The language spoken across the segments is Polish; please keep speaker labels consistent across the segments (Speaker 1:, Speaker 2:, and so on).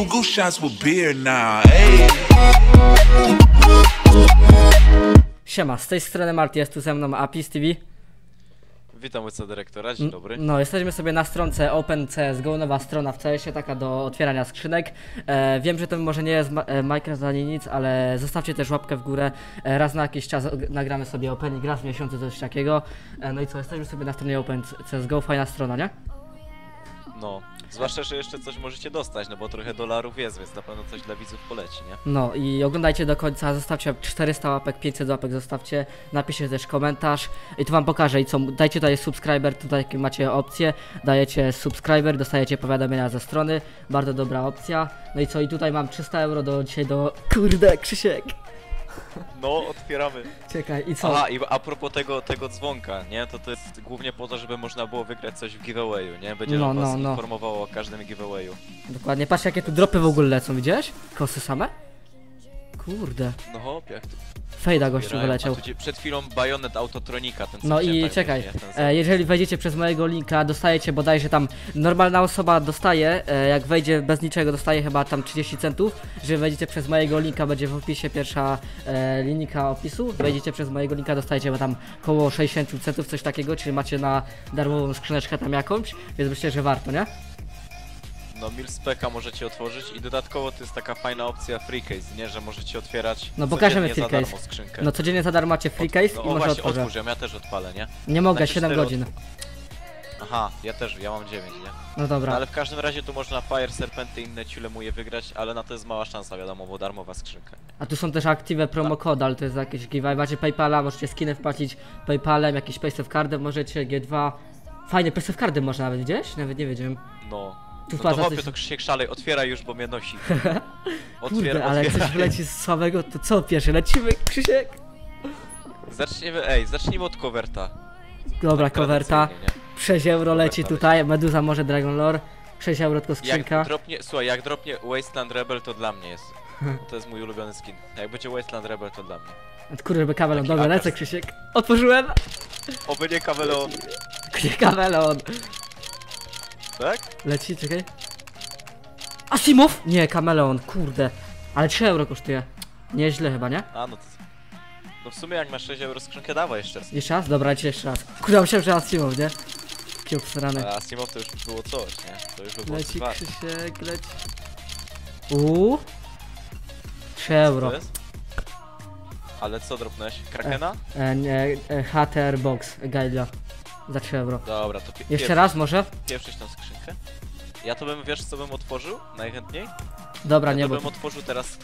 Speaker 1: Google shots with beer now. Hey.
Speaker 2: Siema, z tej strony Marty, jest tu ze mną Apis TV.
Speaker 3: Witam ojca dyrektora, dzień dobry.
Speaker 2: No, jesteśmy sobie na stronce OpenCSGO, nowa strona w CS-ie, taka do otwierania skrzynek. E, wiem, że to może nie jest ma- e, Minecraft ani nic, ale zostawcie też łapkę w górę. E, raz na jakiś czas nagramy sobie opening, raz w miesiącu coś takiego. E, no i co, jesteśmy sobie na stronie OpenCSGO, fajna strona, nie?
Speaker 3: No, zwłaszcza, że jeszcze coś możecie dostać, no bo trochę dolarów jest, więc na pewno coś dla widzów poleci, nie?
Speaker 2: No i oglądajcie do końca, zostawcie 400 łapek, 500 łapek zostawcie, napiszcie też komentarz i tu wam pokażę. I co, dajcie tutaj subskryber, tutaj macie opcję, dajecie subskryber, dostajecie powiadomienia ze strony, bardzo dobra opcja, no i co, i tutaj mam 300 euro do dzisiaj do, kurde, Krzysiek,
Speaker 3: No, otwieramy.
Speaker 2: czekaj, i co,
Speaker 3: Aha, i a propos tego, tego dzwonka, nie? To to jest głównie po to, żeby można było wygrać coś w giveawayu, nie? Będzie
Speaker 2: No,
Speaker 3: no, was
Speaker 2: no, no.
Speaker 3: informowało o każdym giveawayu.
Speaker 2: dokładnie, patrz jakie tu dropy w ogóle lecą, widziałeś? Kosy same? Kurde,
Speaker 3: No hop, jak to
Speaker 2: fejda gościu wyleciał.
Speaker 3: A tu przed chwilą bajonet autotronika, ten co
Speaker 2: No
Speaker 3: chciałem
Speaker 2: i
Speaker 3: pamiętać,
Speaker 2: czekaj,
Speaker 3: nie? Ten
Speaker 2: e, jeżeli wejdziecie przez mojego linka, dostajecie bodajże tam, normalna osoba dostaje, e, jak wejdzie bez niczego, dostaje chyba tam 30 centów, że wejdziecie przez mojego linka, będzie w opisie pierwsza e, linijka opisu, wejdziecie przez mojego linka, dostajecie chyba tam około 60 centów, coś takiego, czyli macie na darmową skrzyneczkę tam jakąś, więc myślę, że warto, nie?
Speaker 3: No, Milspeka możecie otworzyć i dodatkowo to jest taka fajna opcja free case, nie? Że możecie otwierać
Speaker 2: No, pokażemy
Speaker 3: codziennie za darmo skrzynkę.
Speaker 2: No codziennie za darmo macie free case
Speaker 3: no,
Speaker 2: i
Speaker 3: o,
Speaker 2: może
Speaker 3: właśnie,
Speaker 2: otworzę.
Speaker 3: otwórz ją, ja też odpalę, nie?
Speaker 2: Nie mogę,
Speaker 3: Znaczy
Speaker 2: 7
Speaker 3: cztery
Speaker 2: godzin.
Speaker 3: Aha, ja też, ja mam 9, nie?
Speaker 2: No
Speaker 3: No,
Speaker 2: dobra.
Speaker 3: ale w każdym razie tu można Fire, Serpenty i inne ciule mu je wygrać, ale na to jest mała szansa, wiadomo, bo darmowa skrzynka.
Speaker 2: A tu są też aktywe promo kody, ale to jest jakieś giveaway. Macie Paypala, możecie skiny wpłacić Paypalem, jakiś Paysafe Cardem możecie, G2. Fajnie, Paysafe Cardem można nawet, widziałeś? Nawet nie wiedziałem.
Speaker 3: No.
Speaker 2: Tu
Speaker 3: No to
Speaker 2: coś-
Speaker 3: to Krzysiek szalej, otwieraj już, bo mnie nosi. Otwier,
Speaker 2: Kurde, ale
Speaker 3: otwieraj.
Speaker 2: coś wleci z słabego, to co pierwsze? Lecimy, Krzysiek?
Speaker 3: Zacznijmy, ej, zacznijmy od coverta.
Speaker 2: Dobra, kowerta.
Speaker 3: Tradycyjnie,
Speaker 2: 6 euro leci tutaj, Meduza może Dragon Lore. 6 euro tylko skrzynka.
Speaker 3: Jak dropnie, słuchaj, jak dropnie Wasteland Rebel, to dla mnie jest. To jest mój ulubiony skin. Jak będzie Wasteland Rebel, to dla mnie.
Speaker 2: Kurde, by kawelon.
Speaker 3: Taki
Speaker 2: Dobra, lecę Krzysiek. Otworzyłem!
Speaker 3: Oby nie Kawelon,
Speaker 2: Nie kawelon.
Speaker 3: Tak?
Speaker 2: Leci, czekaj. Asimov? Nie, kameleon, kurde. Ale 3 euro kosztuje. Nieźle chyba, nie?
Speaker 3: A, no to... No w sumie jak masz 6 euro skrzynkę, dawaj jeszcze raz.
Speaker 2: Jeszcze raz? Dobra, leci jeszcze raz. Kurde, myślałem, że Asimov, nie? Taki obsrany.
Speaker 3: A Asimov to już było coś, nie? To już by było
Speaker 2: Leci
Speaker 3: dwa.
Speaker 2: Krzysiek, leci. Uuu. 3 euro.
Speaker 3: To jest? Ale co dropnąłeś? Krakena?
Speaker 2: E, nie, e, HTR Box, Gaila. Za 3 euro.
Speaker 3: Dobra, to pie
Speaker 2: Jeszcze raz może?
Speaker 3: Pieprzyć tą skrzynkę. Ja to bym, wiesz co bym otworzył? Najchętniej?
Speaker 2: Dobra,
Speaker 3: ja
Speaker 2: nie,
Speaker 3: to
Speaker 2: bo...
Speaker 3: bym otworzył teraz...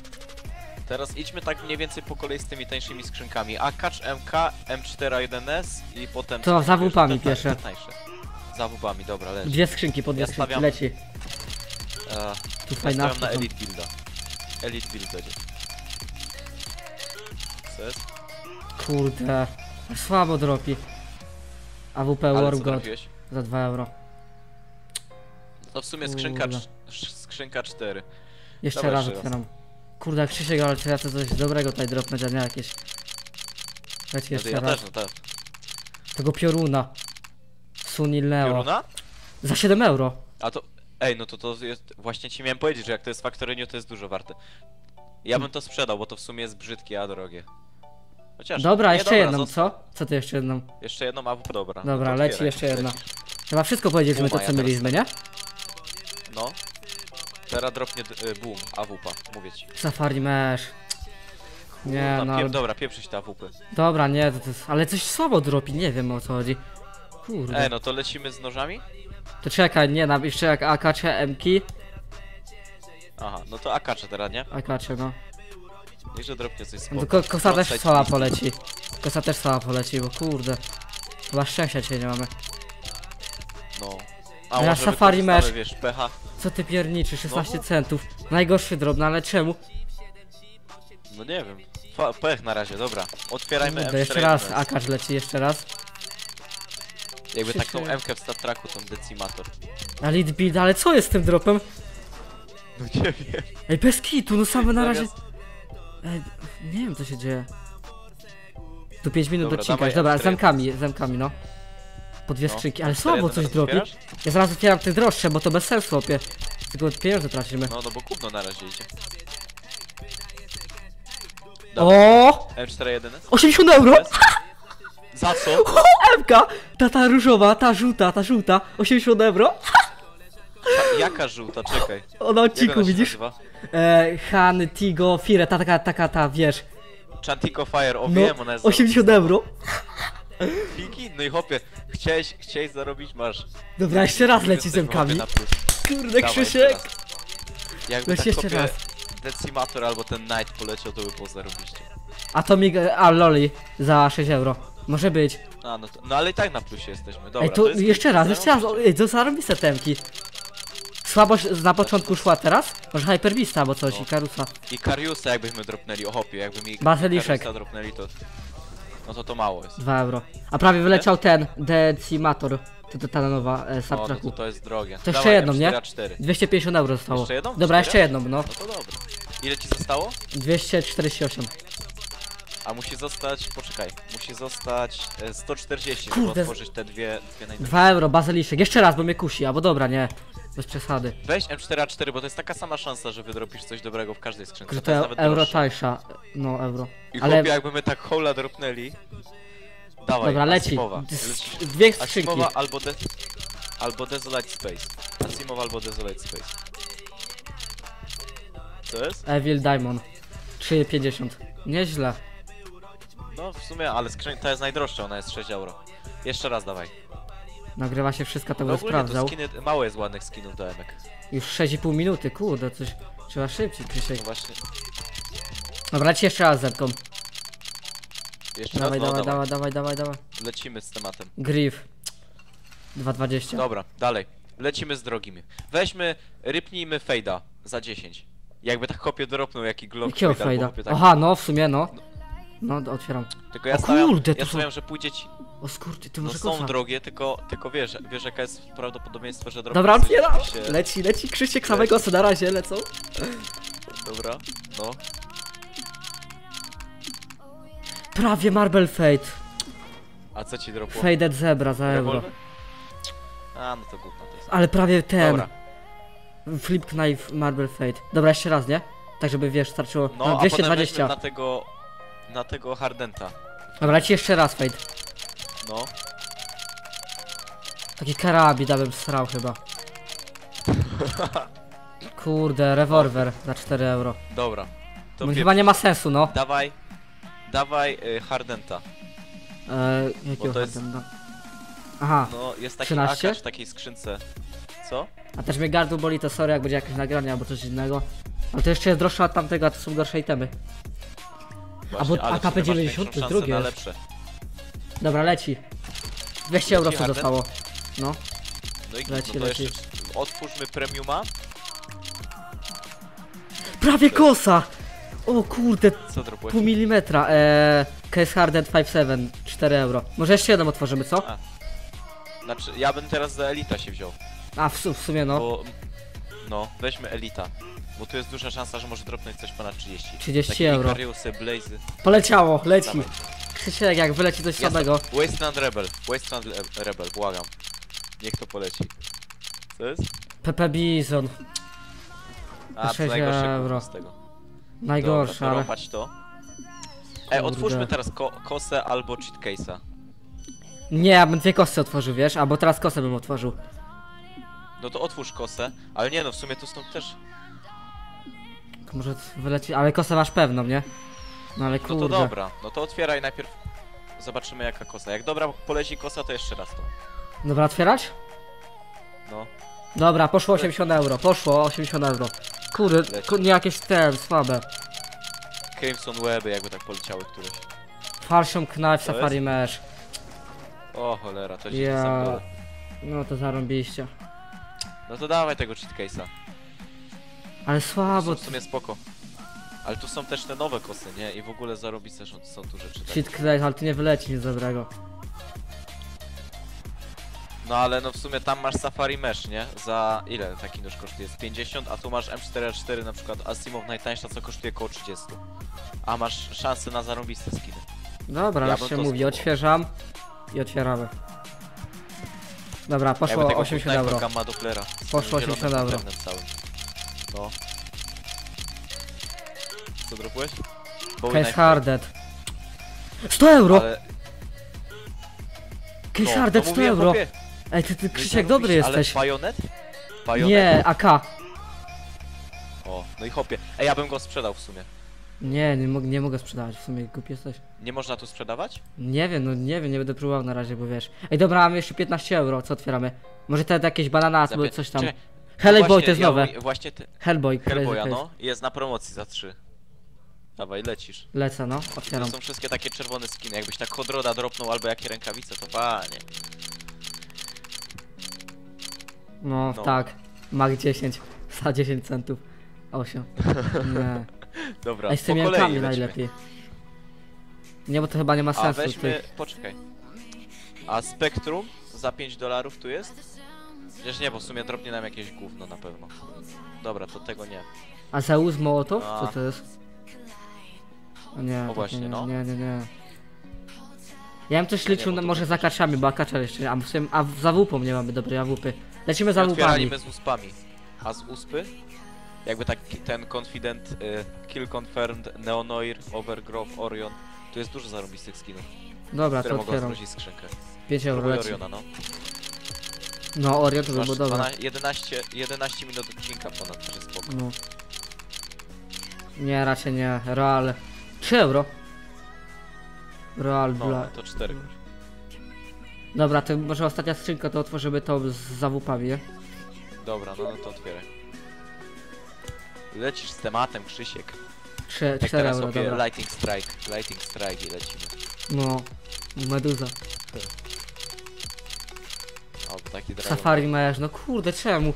Speaker 3: Teraz idźmy tak mniej więcej po kolei z tymi tańszymi skrzynkami. Akacz, MK, M41S i potem...
Speaker 2: To za
Speaker 3: tań-
Speaker 2: pierwsze.
Speaker 3: Za WP-ami, dobra, leci.
Speaker 2: Dwie skrzynki, po dwie
Speaker 3: Ja stawiam-
Speaker 2: leci.
Speaker 3: Eee,
Speaker 2: Tu fajna
Speaker 3: na. Elite Builda. Elite Build będzie.
Speaker 2: Kurde. Słabo dropi. AWP
Speaker 3: Ale co trafiłeś?
Speaker 2: za 2 euro.
Speaker 3: No To w sumie skrzynka,
Speaker 2: Kurde.
Speaker 3: cz- sz- skrzynka 4.
Speaker 2: Jeszcze
Speaker 3: Dawaj
Speaker 2: raz
Speaker 3: jeszcze raz.
Speaker 2: otwieram. Kurde, Krzysiek, ale czy ja chcę coś dobrego tutaj dropnąć, a nie jakieś... Leci
Speaker 3: No to
Speaker 2: jeszcze
Speaker 3: ja
Speaker 2: raz.
Speaker 3: też, no tak.
Speaker 2: Tego pioruna. Suni Leo.
Speaker 3: Pioruna?
Speaker 2: Za 7 euro.
Speaker 3: A to. Ej, no to to jest. Właśnie ci miałem powiedzieć, że jak to jest Factorinio, to jest dużo warte. Ja bym to sprzedał, bo to w sumie jest brzydkie, a drogie. Chociaż.
Speaker 2: Dobra, jeszcze jedną,
Speaker 3: zostaw.
Speaker 2: co? Co ty jeszcze jedną?
Speaker 3: Jeszcze jedną, a dobra.
Speaker 2: Dobra,
Speaker 3: to
Speaker 2: leci jeszcze jedna. Chyba wszystko powiedzieliśmy to,
Speaker 3: Puma,
Speaker 2: co
Speaker 3: ja
Speaker 2: mieliśmy, nie?
Speaker 3: No. Teraz dropnie y, boom, AWP, mówię ci.
Speaker 2: Safari Mesh. Nie,
Speaker 3: No,
Speaker 2: no.
Speaker 3: Dobra, pieprzyć te AWP.
Speaker 2: Dobra, nie, to, to. Ale coś słabo dropi, nie wiem o co chodzi. Kurde.
Speaker 3: Ej, no to lecimy z nożami?
Speaker 2: To czekaj, nie, na, jeszcze jak AK, MK.
Speaker 3: Aha, no to akacze teraz, nie?
Speaker 2: AK, no.
Speaker 3: Niechże dropnie coś
Speaker 2: no
Speaker 3: spoko.
Speaker 2: ko kosa też słaba poleci. Kosa też słaba poleci, bo kurde. Chyba szczęścia dzisiaj nie mamy.
Speaker 3: No.
Speaker 2: Ja
Speaker 3: może
Speaker 2: Safari Mesh.
Speaker 3: wiesz, pecha.
Speaker 2: Co ty pierniczy, 16
Speaker 3: No.
Speaker 2: centów. Najgorszy drop, no ale czemu?
Speaker 3: No nie wiem. Fa pech na razie, dobra. Otwierajmy
Speaker 2: Kurde,
Speaker 3: M4.
Speaker 2: jeszcze raz AK leci, jeszcze raz.
Speaker 3: Jakby taką M-kę w Star Treku, tą decimator.
Speaker 2: A lead build, ale co jest z tym dropem?
Speaker 3: No nie wiem.
Speaker 2: Ej, bez kitu, no same na razie... Ej, nie wiem co się dzieje. Tu 5 minut
Speaker 3: Dobra,
Speaker 2: do odcinka,
Speaker 3: dawaj
Speaker 2: dobra,
Speaker 3: M4.
Speaker 2: zamkami, zamkami, no. Po dwie
Speaker 3: No.
Speaker 2: skrzynki, ale
Speaker 3: M4
Speaker 2: słabo
Speaker 3: teraz
Speaker 2: coś dropi.
Speaker 3: otwierasz?
Speaker 2: Ja zaraz otwieram te droższe, bo to bez sensu opie. Tylko pieniądze tracimy.
Speaker 3: No, no bo gówno na razie idzie.
Speaker 2: O!
Speaker 3: M41?
Speaker 2: 80 euro!
Speaker 3: Za co?
Speaker 2: Emka! Ta, ta różowa, ta żółta, ta żółta. 80 euro?
Speaker 3: Ta, jaka żółta? Czekaj. Ona się
Speaker 2: widzisz? E, Han, Tigo, Fire, ta taka, taka, ta, wiesz.
Speaker 3: Chantico Fire, o
Speaker 2: No,
Speaker 3: wiem, ona jest
Speaker 2: 80 euro.
Speaker 3: Fiki? No i chłopie, chciałeś, chciałeś zarobić, masz.
Speaker 2: Dobra, jeszcze raz leci z
Speaker 3: Jesteśmy, chłopie,
Speaker 2: Emkami.
Speaker 3: na plus.
Speaker 2: Kurde,
Speaker 3: Dawaj,
Speaker 2: Krzysiek.
Speaker 3: Jakby
Speaker 2: Leci
Speaker 3: tak
Speaker 2: jeszcze raz.
Speaker 3: Decimator albo ten Knight poleciał, to by było zarobiście.
Speaker 2: Atomic, a loli za 6 euro. Może być.
Speaker 3: A, no, to, no ale i tak na plusie jesteśmy, dobra.
Speaker 2: Ej, to
Speaker 3: jest
Speaker 2: jeszcze raz, jeszcze raz. Ej, to zarobiste temki. Słabo sz- na początku szła teraz? Może Hyperbista albo coś
Speaker 3: No.
Speaker 2: i
Speaker 3: Kariusa jakbyśmy dropnęli, o hopie, jakby mi
Speaker 2: Bazyliszek.
Speaker 3: Kariusa dropnęli, to... No to to mało jest.
Speaker 2: 2 euro. A prawie wyleciał ten, Decimator. To, to ta nowa e, Star
Speaker 3: no
Speaker 2: Treku.
Speaker 3: to to jest drogie.
Speaker 2: To jeszcze jedną, nie?
Speaker 3: 4
Speaker 2: 250 euro zostało.
Speaker 3: Jeszcze jedną?
Speaker 2: Dobra,
Speaker 3: Cztery?
Speaker 2: jeszcze jedną, no.
Speaker 3: No to dobra. Ile ci zostało?
Speaker 2: 248.
Speaker 3: A musi zostać, poczekaj, musi zostać e, 140,
Speaker 2: Kurde.
Speaker 3: żeby otworzyć te dwie, dwie najdroższe.
Speaker 2: 2 euro, bazyliszek. Jeszcze raz, bo mnie kusi, albo dobra, nie. Bez przesady.
Speaker 3: Weź M4A4, bo to jest taka sama szansa, że wydropisz coś dobrego w każdej skrzynce.
Speaker 2: Że
Speaker 3: To jest nawet
Speaker 2: euro
Speaker 3: droższe.
Speaker 2: tańsza. No, euro.
Speaker 3: I
Speaker 2: Ale
Speaker 3: chłopie, jakby my tak hola dropnęli. Dawaj,
Speaker 2: dobra, leci.
Speaker 3: Asimowa.
Speaker 2: D-
Speaker 3: Leci.
Speaker 2: Dwie skrzynki.
Speaker 3: Asimowa albo, de albo Desolate Space. Asimowa albo Desolate Space. Co jest?
Speaker 2: Evil Diamond. 3,50. Nieźle.
Speaker 3: No w sumie, ale skrzynka ta jest najdroższa, ona jest 6 euro. Jeszcze raz dawaj.
Speaker 2: Nagrywa się wszystko, to
Speaker 3: No
Speaker 2: będę sprawdzał.
Speaker 3: skiny, mało jest ładnych skinów do emek.
Speaker 2: Już 6,5 minuty, kurde, coś. Trzeba szybciej, Krzysiek.
Speaker 3: No właśnie.
Speaker 2: Dobra, leci jeszcze raz zerką.
Speaker 3: Jeszcze
Speaker 2: Dawaj,
Speaker 3: raz, no,
Speaker 2: dawaj,
Speaker 3: dawaj.
Speaker 2: dawaj, dawaj, dawaj.
Speaker 3: Lecimy z tematem.
Speaker 2: Griff. 2,20.
Speaker 3: Dobra, dalej. Lecimy z drogimi. Weźmy, rypnijmy fejda za 10. Jakby tak kopie dropnął jaki glock
Speaker 2: Jakiego fejda?
Speaker 3: chłopie tak.
Speaker 2: Aha, no w sumie, no. No, otwieram.
Speaker 3: Tylko ja
Speaker 2: O
Speaker 3: stawiam,
Speaker 2: kurde,
Speaker 3: ja
Speaker 2: są-
Speaker 3: stawiam, że pójdzie ci.
Speaker 2: O skurty, ty
Speaker 3: No
Speaker 2: może
Speaker 3: są drogie, tylko, tylko wiesz, wiesz jaka jest prawdopodobieństwo, że drogie
Speaker 2: Dobra, otwieram!
Speaker 3: rzeczywiście-
Speaker 2: Leci, leci, Krzysiek, samego co na razie lecą.
Speaker 3: Dobra, no.
Speaker 2: Prawie Marble Fate.
Speaker 3: A co ci dropło?
Speaker 2: Faded Zebra za euro.
Speaker 3: Rewolwer? A, no to gówno to jest.
Speaker 2: Ale prawie ten.
Speaker 3: Dobra,
Speaker 2: Flip Knife Marble Fate. Dobra, jeszcze raz, nie? Tak, żeby wiesz, starczyło.
Speaker 3: no
Speaker 2: No,
Speaker 3: a potem
Speaker 2: 220.
Speaker 3: weźmy na tego, na tego Hardenta.
Speaker 2: Dobra, leci jeszcze raz Fate.
Speaker 3: No,
Speaker 2: Taki karabin dałbym srał chyba. Kurde, rewolwer za 4 euro.
Speaker 3: dobra. To
Speaker 2: No,
Speaker 3: pieprz.
Speaker 2: chyba nie ma sensu, no.
Speaker 3: Dawaj, dawaj y, Hardenta.
Speaker 2: Eee, jakiego
Speaker 3: to jest-
Speaker 2: Hardena? Aha,
Speaker 3: No, jest taki
Speaker 2: 13?
Speaker 3: akacz w takiej skrzynce. Co?
Speaker 2: a też mnie gardło boli, to sorry, jak będzie jakieś nagranie albo coś innego. Ale to jeszcze jest droższe od tamtego, a to są gorsze itemy.
Speaker 3: Właśnie,
Speaker 2: bo
Speaker 3: ale w sumie masz
Speaker 2: AKP-90
Speaker 3: większą
Speaker 2: to jest
Speaker 3: szansę
Speaker 2: drugie
Speaker 3: na
Speaker 2: jest.
Speaker 3: lepsze.
Speaker 2: Dobra, leci. 200 euro co zostało. No.
Speaker 3: No i
Speaker 2: Leci,
Speaker 3: no to
Speaker 2: leci.
Speaker 3: jeszcze otwórzmy premiuma.
Speaker 2: Prawie kosa! O kurde,
Speaker 3: Co
Speaker 2: pół milimetra. Eee, Case Harden 5.7, 4 euro. Może jeszcze jeden otworzymy, co?
Speaker 3: Znaczy, ja bym teraz za Elita się wziął,
Speaker 2: A, w, w sumie no.
Speaker 3: bo... No, weźmy Elita. Bo tu jest duża szansa, że może dropnąć coś ponad 30.
Speaker 2: 30
Speaker 3: Takie
Speaker 2: euro.
Speaker 3: Ikariusy, Blazy.
Speaker 2: Poleciało, leci.
Speaker 3: Dawaj.
Speaker 2: Jak wyleci coś
Speaker 3: Jasne.
Speaker 2: samego.
Speaker 3: Wasteland Rebel, Wasteland Le- Rebel, błagam. Niech to poleci. Co jest?
Speaker 2: Pepe Bizon.
Speaker 3: A, to
Speaker 2: 6
Speaker 3: najgorsze
Speaker 2: euro.
Speaker 3: z tego. To
Speaker 2: ale...
Speaker 3: to.
Speaker 2: Kurde.
Speaker 3: otwórzmy teraz ko kosę albo cheat case'a.
Speaker 2: Nie, ja bym dwie kosy otworzył, wiesz? Albo teraz kosę bym otworzył.
Speaker 3: No to otwórz kosę, ale nie no, w sumie tu są też...
Speaker 2: Może wyleci... Ale kosę masz pewną, nie? No ale
Speaker 3: No
Speaker 2: kurde.
Speaker 3: to dobra, no to otwieraj najpierw. Zobaczymy jaka kosa. Jak dobra poleci kosa, to jeszcze raz to.
Speaker 2: Dobra, otwierać?
Speaker 3: No.
Speaker 2: Dobra, poszło 80 euro, poszło 80 euro. Kurde, ku- nie jakieś ten, słabe.
Speaker 3: Crimson Weby jakby tak poleciały któreś.
Speaker 2: Farsium Knife
Speaker 3: To
Speaker 2: Safari Mesh.
Speaker 3: O cholera, to się
Speaker 2: Ja... No to zarąbiście.
Speaker 3: No to dawaj tego cheat case'a.
Speaker 2: Ale
Speaker 3: To
Speaker 2: słabo.
Speaker 3: w sumie spoko. Ale tu są też te nowe kosy, nie? I w ogóle zarobiste są, są tu rzeczy. Tak.
Speaker 2: Cheat Clay, ale tu nie wyleci nic dobrego.
Speaker 3: No ale no w sumie tam masz Safari Mesh, nie? Za ile taki nóż kosztuje? Z 50, a tu masz M4A4 na przykład Asimov najtańsza co kosztuje około 30. A masz szansę na zarobiste skiny.
Speaker 2: Dobra,
Speaker 3: Ja bym
Speaker 2: się mówi,
Speaker 3: spróbował.
Speaker 2: odświeżam i otwieramy. Dobra,
Speaker 3: Jakby
Speaker 2: poszło
Speaker 3: tego
Speaker 2: 80
Speaker 3: Sniper
Speaker 2: euro. Poszło
Speaker 3: zielonym
Speaker 2: 80 euro.
Speaker 3: No. Co dropłeś? Bowie
Speaker 2: Case
Speaker 3: Knife
Speaker 2: Hardet. 100 euro!
Speaker 3: Ale...
Speaker 2: Case
Speaker 3: no,
Speaker 2: Hardet
Speaker 3: no
Speaker 2: 100
Speaker 3: mówiłem,
Speaker 2: euro!
Speaker 3: chłopie,
Speaker 2: Ej, ty, ty
Speaker 3: no
Speaker 2: Krzysiek dobry jesteś.
Speaker 3: Ale bajonet? Bajonet?
Speaker 2: Nie, AK.
Speaker 3: O, no i chłopie. Ej, ja bym go sprzedał w sumie.
Speaker 2: Nie, nie, mog- nie mogę sprzedawać, w sumie głupi jesteś.
Speaker 3: Nie można tu sprzedawać?
Speaker 2: Nie wiem, no nie wiem, nie będę próbował na razie, bo wiesz. Ej, dobra, mamy jeszcze 15 euro, co otwieramy? Może te jakieś banana, albo coś tam.
Speaker 3: Czekaj,
Speaker 2: Hellboy
Speaker 3: no
Speaker 2: to jest
Speaker 3: ja
Speaker 2: nowe.
Speaker 3: mówię- Właśnie ty.
Speaker 2: Hellboy, crazy
Speaker 3: Hellboya, no. Jest na promocji za 3. Dawaj, lecisz.
Speaker 2: Lecę, no,
Speaker 3: To
Speaker 2: otwieram.
Speaker 3: są wszystkie takie czerwone skiny. Jakbyś tak Hodroda dropnął albo jakie rękawice, to panie.
Speaker 2: No,
Speaker 3: No.
Speaker 2: tak. Mag 10. Za 10 centów. 8. Nie.
Speaker 3: Dobra,
Speaker 2: z
Speaker 3: po
Speaker 2: tymi
Speaker 3: kolei
Speaker 2: jankami
Speaker 3: lecimy.
Speaker 2: najlepiej. Nie, bo to chyba nie ma
Speaker 3: A
Speaker 2: sensu.
Speaker 3: weźmy,
Speaker 2: Ty.
Speaker 3: poczekaj. A Spectrum za 5 dolarów tu jest? Przecież nie, bo w sumie dropnie nam jakieś gówno na pewno. Dobra, to tego nie.
Speaker 2: A Zeus Mołotow?
Speaker 3: A.
Speaker 2: Co to jest? O nie, takie
Speaker 3: właśnie,
Speaker 2: nie,
Speaker 3: no.
Speaker 2: nie, nie, nie. Ja bym też liczył na, może
Speaker 3: tak-
Speaker 2: za kaczami, bo kacza jeszcze, a, w sumie, a za wupą nie mamy dobrej awupy. Lecimy za wupami.
Speaker 3: z uspami. A z uspy? Jakby tak ten Confident, y, Kill Confirmed, Neonoir, Overgrowth, Orion. Tu jest dużo zarobistych skinów,
Speaker 2: Dobra,
Speaker 3: które
Speaker 2: to
Speaker 3: mogą
Speaker 2: otwieram.
Speaker 3: zwrócić skrzynkę.
Speaker 2: 5 euro
Speaker 3: Próbuj
Speaker 2: leci.
Speaker 3: Oriona, no.
Speaker 2: No, Orion to by
Speaker 3: Masz
Speaker 2: było dobre.
Speaker 3: 12, 11, 11 minut odcinka ponad, że spoko.
Speaker 2: No. Nie, raczej nie. Real. 3 euro. Real
Speaker 3: No, to 4.
Speaker 2: Dobra, to może ostatnia skrzynka to otworzymy to z zawupami, nie?
Speaker 3: Dobra, no, no to otwieraj. Lecisz z tematem, Krzysiek.
Speaker 2: 3,
Speaker 3: Jak
Speaker 2: 4
Speaker 3: teraz
Speaker 2: euro, dobra.
Speaker 3: Lighting Strike, Lighting Strike i lecimy.
Speaker 2: No. Meduza.
Speaker 3: O, taki dragon.
Speaker 2: Safari Mesh, no kurde, czemu?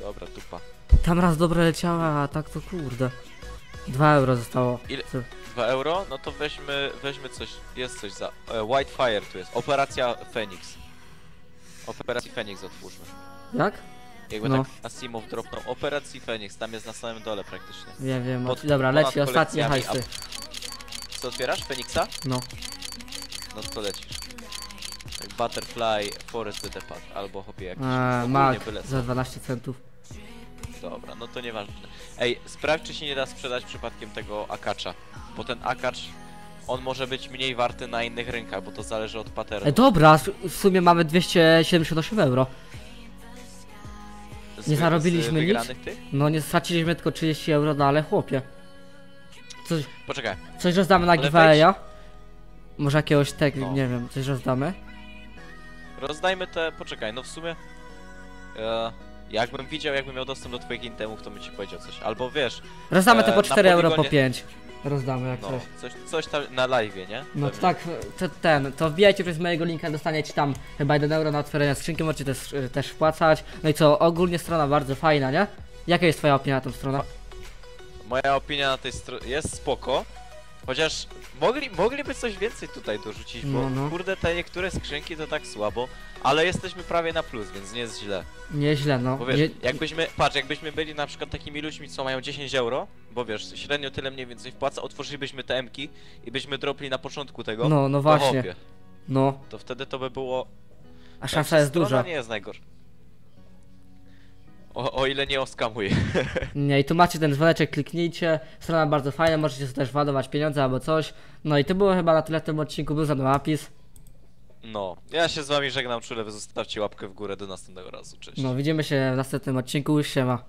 Speaker 3: Dobra, tupa.
Speaker 2: Tam raz dobre leciała, a tak to kurde. 2 euro zostało.
Speaker 3: Ile-
Speaker 2: Co?
Speaker 3: 2 euro? No to weźmy, weźmy coś, jest coś za... E, Whitefire tu jest, Operacja Phoenix. Operacji Phoenix otwórzmy.
Speaker 2: Jak?
Speaker 3: Jakby
Speaker 2: No.
Speaker 3: tak Asimov dropnął Operacji Phoenix, tam jest na samym dole praktycznie.
Speaker 2: Wiem, wiem.
Speaker 3: Pod-
Speaker 2: Dobra, leci ostatnie hajsy.
Speaker 3: Co otwierasz? Phoenixa?
Speaker 2: No.
Speaker 3: No to lecisz. Tak, Butterfly, Forest the Depart, albo hopie jakiś.
Speaker 2: Eee,
Speaker 3: co.
Speaker 2: za 12 centów.
Speaker 3: Dobra, no to nieważne. Ej, sprawdź czy się nie da sprzedać przypadkiem tego akacza. Bo ten akacz, on może być mniej warty na innych rynkach, bo to zależy od patternu.
Speaker 2: E, dobra, w sumie mamy 278 euro.
Speaker 3: Z-
Speaker 2: nie zarobiliśmy nic?
Speaker 3: wygranych tych?
Speaker 2: No nie straciliśmy tylko 30 euro, no ale chłopie. Coś,
Speaker 3: Poczekaj,
Speaker 2: coś rozdamy na
Speaker 3: Ale
Speaker 2: giveawaya? Może jakiegoś tak,
Speaker 3: No.
Speaker 2: nie wiem, coś rozdamy?
Speaker 3: rozdajmy te, poczekaj, no w sumie... E, jakbym widział, jakbym miał dostęp do twoich intemów, to bym ci powiedział coś. Albo wiesz,
Speaker 2: Rozdamy te
Speaker 3: E,
Speaker 2: po
Speaker 3: na
Speaker 2: 4 euro po
Speaker 3: poligonie-
Speaker 2: 5. Rozdamy jak
Speaker 3: no,
Speaker 2: coś.
Speaker 3: coś, coś tam na live, nie?
Speaker 2: No to tak, to, ten, to wbijajcie przez mojego linka, dostaniecie tam chyba 1 euro na otwieranie skrzynki, możecie też, y, też wpłacać. No i co, ogólnie strona bardzo fajna, nie? Jaka jest twoja opinia na tą stronę?
Speaker 3: Moja opinia na tej stronie jest spoko. Chociaż mogli, mogliby coś więcej tutaj dorzucić, bo
Speaker 2: No, no.
Speaker 3: kurde te niektóre skrzynki to tak słabo, ale jesteśmy prawie na plus, więc nie jest źle.
Speaker 2: Nieźle, no.
Speaker 3: Bo wiesz,
Speaker 2: Nie-
Speaker 3: jakbyśmy, patrz, jakbyśmy byli na przykład takimi ludźmi, co mają 10 euro, bo wiesz, średnio tyle mniej więcej wpłaca, otworzylibyśmy te emki i byśmy dropli na początku tego,
Speaker 2: No, no
Speaker 3: to
Speaker 2: właśnie.
Speaker 3: hopie.
Speaker 2: No,
Speaker 3: To wtedy to by było...
Speaker 2: a szansa jest
Speaker 3: strona
Speaker 2: duża.
Speaker 3: nie jest najgorsza. O, o ile nie oskamuje.
Speaker 2: Nie, i tu macie ten dzwoneczek, kliknijcie. Strona bardzo fajna, możecie sobie też ładować pieniądze albo coś. No i to było chyba na tyle w tym odcinku, był za mną napis.
Speaker 3: No, ja się z wami żegnam czule, wy zostawcie łapkę w górę do następnego razu, cześć.
Speaker 2: No, widzimy się w następnym odcinku, siema.